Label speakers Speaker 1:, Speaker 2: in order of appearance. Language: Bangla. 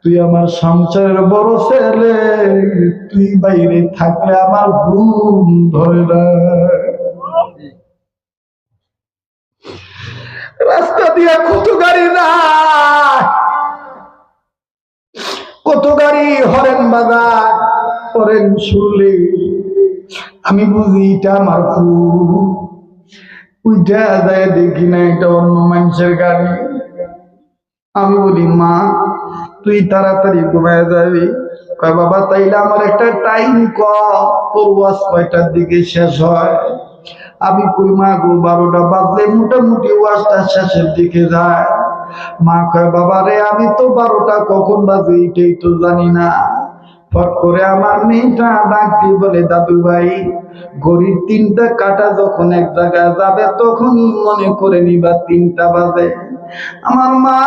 Speaker 1: তুই আমার সংসারের বড় ছেলে, তুই বাইরে থাকলে আমার ঘুম ধরে না। রাস্তা দিয়ে কত গাড়ি না কত গাড়ি হরেন বাজার, হরেন শুনলে। আমি বুঝি এটা আমার ফুল উইটা যায় দেখি না, এটা অন্য মানুষের গাড়ি। আমি বলি, মা তুই তাড়াতাড়ি ঘুমায় যাবি। কয়, বাবা, তাইলে আমার একটা টাইম ক তোর ওয়াজ কয়টার দিকে শেষ হয়? আমি কই, মা গো, বারোটা বাজলে মোটামুটি ওয়াজটা শেষের দিকে যায়। মা কয়, বাবা রে, আমি তো বারোটা কখন বাজে এটাই তো জানি না। ফট করে আমার মেয়েটা ডাক বলে, দাদু ভাই, ঘড়ির তিনটা কাটা যখন এক জায়গায় যাবে, তখনই মনে করে নিবা তিনটা বাজে। আমার মা